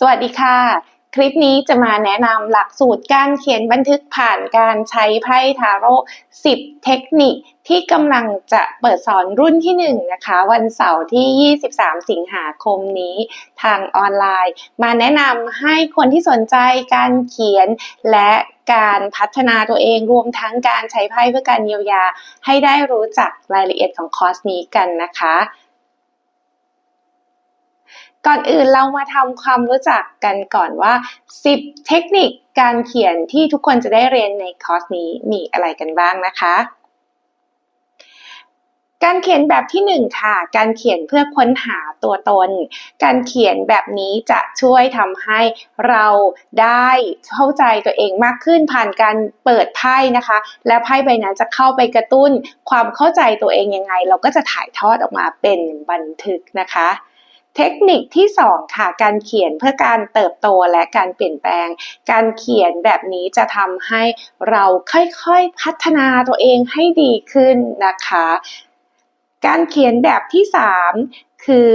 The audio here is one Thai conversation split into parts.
สวัสดีค่ะ คลิปนี้จะมาแนะนำหลักสูตรการเขียนบันทึกผ่านการใช้ไพ่ทาโร่10 เทคนิคที่กำลังจะเปิดสอนรุ่นที่ 1 นะคะ วันเสาร์ที่ 23 สิงหาคมนี้ทางออนไลน์ มาแนะนำให้คนที่สนใจการเขียนและการพัฒนาตัวเองรวมทั้งการใช้ไพ่เพื่อการเยียวยา ให้ได้รู้จักรายละเอียดของคอร์สนี้กันนะคะ ก่อนอื่นเรามาทำความรู้จักกันก่อนว่า 10 เทคนิคการเขียนที่ทุกคนจะได้เรียนในคอร์สนี้มีอะไรกันบ้างนะคะ การเขียนแบบที่ 1 ค่ะ การเขียนเพื่อค้นหาตัวตน การเขียนแบบนี้จะช่วยทำให้เราได้เข้าใจตัวเองมากขึ้นผ่านการเปิดไพ่นะคะ และไพ่ใบนั้นจะเข้าไปกระตุ้นความเข้าใจตัวเองยังไง เราก็จะถ่ายทอดออกมาเป็นบันทึกนะคะ เทคนิคที่2ค่ะการเขียนเพื่อการเติบโตและการเปลี่ยนแปลง การเขียนแบบนี้จะทำให้เราค่อยๆพัฒนาตัวเองให้ดีขึ้นนะคะ การเขียนแบบที่ 3 คือ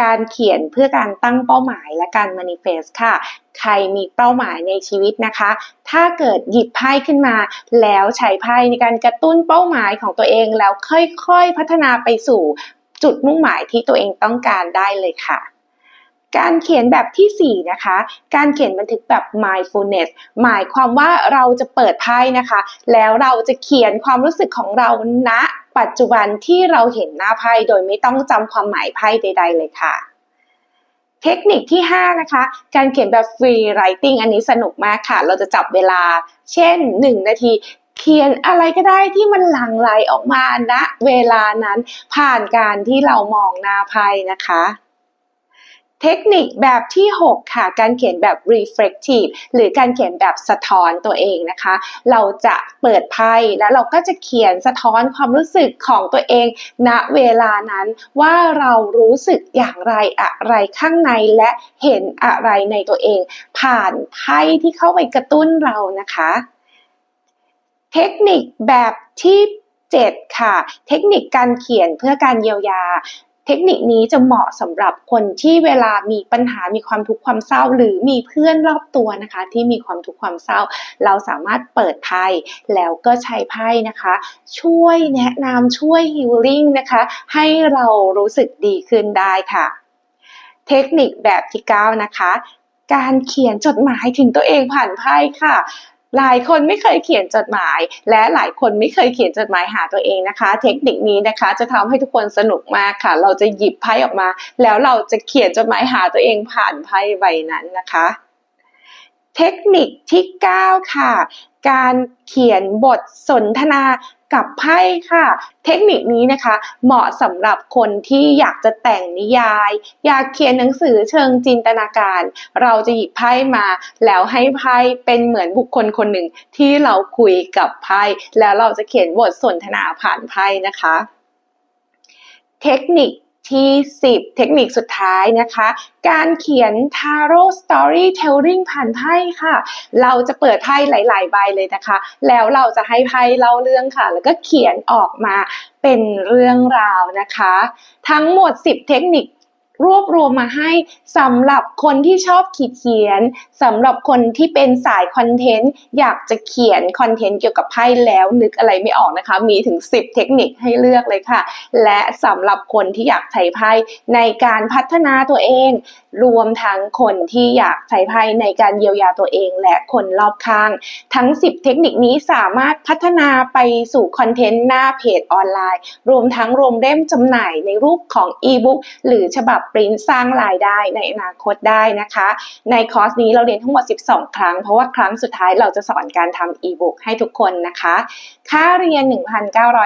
การเขียนเพื่อการตั้งเป้าหมายและการ manifest ค่ะ ใครมีเป้าหมายในชีวิตนะคะ ถ้าเกิดหยิบไพ่ขึ้นมา แล้วใช้ไพ่ในการกระตุ้นเป้าหมายของตัวเองแล้วค่อยๆพัฒนาไปสู่ จุดมุ่งหมายที่ตัวเองต้องการได้เลยค่ะ การเขียนแบบที่ 4 นะคะ การเขียนบันทึกแบบ mindfulness หมายความว่าเราจะเปิดไพ่นะคะ แล้วเราจะเขียนความรู้สึกของเราณปัจจุบันที่เราเห็นหน้าไพ่โดยไม่ต้องจำความหมายไพ่ใด ๆ เลยค่ะเทคนิคที่ 5 นะคะ การเขียนแบบ free writing อันนี้สนุกมากค่ะ เราจะจับเวลา เช่น 1 นาที เขียนอะไรก็ได้ที่มันหลั่งไหลออกมาณนะเวลานั้นผ่านการที่เรามองหน้าไพ่นะคะเทคนิคแบบที่ 6 ค่ะ การเขียนแบบ reflective หรือการเขียนแบบสะท้อนตัวเองนะคะ เราจะเปิดไพ่แล้วเราก็จะเขียนสะท้อนความรู้สึกของตัวเอง ณเวลานั้นว่าเรารู้สึกอย่างไรอะไรข้างในและเห็นอะไรในตัวเอง ผ่านไพ่ที่เข้าไปกระตุ้นเรานะคะ เทคนิคแบบที่ 7 ค่ะ เทคนิคการเขียนเพื่อการเยียวยา เทคนิคนี้จะเหมาะสำหรับคนที่เวลามีปัญหามีความทุกข์ความเศร้า หรือมีเพื่อนรอบตัวนะคะ ที่มีความทุกข์ความเศร้า เราสามารถเปิดไพ่แล้วก็ใช้ไพ่นะคะ ช่วยแนะนำช่วยฮิลลิ่งนะคะ ให้เรารู้สึกดีขึ้นได้ค่ะ เทคนิคแบบที่ 9 นะคะการเขียนจดหมายถึงตัวเองผ่านไพ่ค่ะ หลายคนไม่เคยเขียนจดหมาย และหลายคนไม่เคยเขียนจดหมายหาตัวเองนะคะ เทคนิคนี้นะคะ จะทำให้ทุกคนสนุกมากค่ะ เราจะหยิบไพ่ออกมา แล้วเราจะเขียนจดหมายหาตัวเองผ่านไพ่ใบนั้นนะคะ เทคนิคที่ 9 ค่ะ การเขียนบทสนทนา กับไพ่ค่ะ เทคนิคนี้นะคะเหมาะสำหรับคนที่อยากจะแต่งนิยาย อยากเขียนหนังสือเชิงจินตนาการ เราจะหยิบไพ่มา แล้วให้ไพ่เป็นเหมือนบุคคลคนหนึ่งที่เราคุยกับไพ่แล้วเราจะเขียนบทสนทนาผ่านไพ่นะคะ เทคนิค ที่ 10 เทคนิคสุดท้ายนะคะ การเขียน Tarot Storytelling ผ่านไพ่ค่ะ เราจะเปิดไพ่หลาย ๆ ใบเลยนะคะ แล้วเราจะให้ไพ่เล่าเรื่องค่ะ แล้วก็เขียนออกมาเป็นเรื่องราวนะคะ ทั้งหมด 10 เทคนิค รวบรวมมาให้สำหรับคนที่ชอบขีดเขียนสำหรับคนที่เป็นสายคอนเทนต์อยากจะเขียนคอนเทนต์เกี่ยวกับไพ่แล้วนึกอะไรไม่ออกนะคะ มีถึง 10 เทคนิคให้เลือกเลยค่ะ และสำหรับคนที่อยากใช้ไพ่ในการพัฒนาตัวเอง รวมทั้งคนที่อยากใช้ไพ่ในการเยียวยาตัวเอง และคนรอบข้าง ทั้ง 10 เทคนิคนี้สามารถพัฒนาไปสู่คอนเทนต์หน้าเพจออนไลน์ รวมทั้งรวมเล่มจำหน่ายในรูปของอีบุ๊กหรือฉบับปริ้นสร้างรายได้ในอนาคตได้นะคะ ในคอร์สนี้เราเรียนทั้งหมด 12 ครั้ง เพราะว่าครั้งสุดท้ายเราจะสอนการทำอีบุ๊กให้ทุกคนนะคะ ค่าเรียน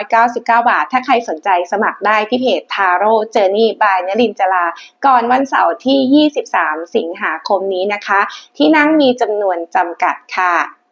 1,999 บาท ถ้าใครสนใจสมัครได้ที่เพจ Taro Journey by นลินจลา ก่อนวันเสาร์ที่ 23 สิงหาคมนี้นะคะ ที่นั่งมีจำนวนจำกัดค่ะ